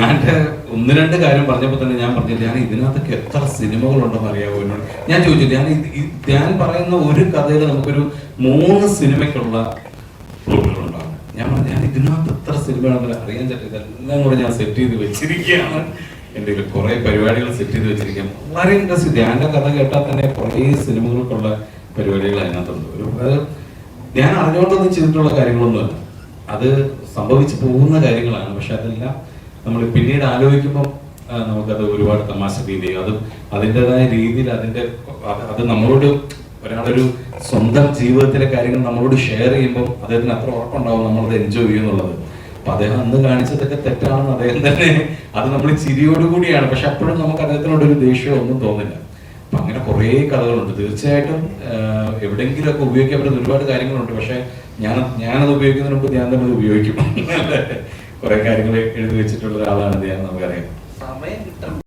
ഞാൻ ഒന്ന് രണ്ട് കാര്യം പറഞ്ഞപ്പോൾ തന്നെ ഞാൻ പറഞ്ഞു ഞാൻ ഇതിനകത്തൊക്കെ എത്ര സിനിമകളുണ്ടെന്ന് അറിയാമോ എന്നോട്? ഞാൻ ചോദിച്ചു ഞാൻ ഞാൻ പറയുന്ന ഒരു കഥയിൽ നമുക്കൊരു മൂന്ന് സിനിമയ്ക്കുള്ള പ്ലോട്ടുകളുണ്ടാവും ഞാൻ പറഞ്ഞു ഞാൻ ഇതിനകത്ത് എത്ര സിനിമയാണെന്ന് അറിയാൻ പറ്റില്ല എല്ലാം കൂടെ ഞാൻ സെറ്റ് ചെയ്ത് വെച്ചിരിക്കുകയാണ്. എന്റെ കയ്യിൽ കുറേ പരിപാടികൾ സെറ്റ് ചെയ്ത് വെച്ചിരിക്കുകയാണ്. വളരെ ഇൻട്രസ്റ്റ് ധ്യാന്റെ കഥ കേട്ടാൽ തന്നെ കുറേ സിനിമകൾക്കുള്ള പരിപാടികൾ അതിനകത്തുണ്ട്. ഒരു ഞാൻ അറിഞ്ഞുകൊണ്ടൊന്നും ചെയ്തിട്ടുള്ള കാര്യങ്ങളൊന്നുമല്ല. അത് സംഭവിച്ചു പോകുന്ന കാര്യങ്ങളാണ് പക്ഷെ അതെല്ലാം നമ്മൾ പിന്നീട് ആലോചിക്കുമ്പോൾ നമുക്കത് ഒരുപാട് തമാശ ഫീൽ ചെയ്യും. അത് അതിന്റെതായ രീതിയിൽ അതിന്റെ അത് നമ്മളോട് ഒരാളൊരു സ്വന്തം ജീവിതത്തിലെ കാര്യങ്ങൾ നമ്മളോട് ഷെയർ ചെയ്യുമ്പോൾ അദ്ദേഹത്തിന് അത്ര ഉറപ്പുണ്ടാവും നമ്മളത് എൻജോയ് ചെയ്യുന്നുള്ളത് അപ്പൊ അദ്ദേഹം അന്ന് കാണിച്ചതൊക്കെ തെറ്റാണെന്ന് അദ്ദേഹം തന്നെ അത് നമ്മൾ ചിരിയോടുകൂടിയാണ് പക്ഷെ അപ്പോഴും നമുക്ക് അദ്ദേഹത്തിനോട് ഒരു ദേഷ്യമോ ഒന്നും തോന്നില്ല. അപ്പൊ അങ്ങനെ കുറേ കഥകളുണ്ട്. തീർച്ചയായിട്ടും എവിടെയെങ്കിലുമൊക്കെ ഉപയോഗിക്കാൻ പറ്റുന്ന ഒരുപാട് കാര്യങ്ങളുണ്ട്. പക്ഷെ ഞാൻ ഞാനത് ഉപയോഗിക്കുന്നതിന് മുമ്പ് ഞാൻ തന്നെ ഉപയോഗിക്കും. കുറെ കാര്യങ്ങൾ എഴുതി വെച്ചിട്ടുള്ള ഒരാളാണ് അദ്ദേഹം നമുക്കറിയാം. സമയം കിട്ടണം.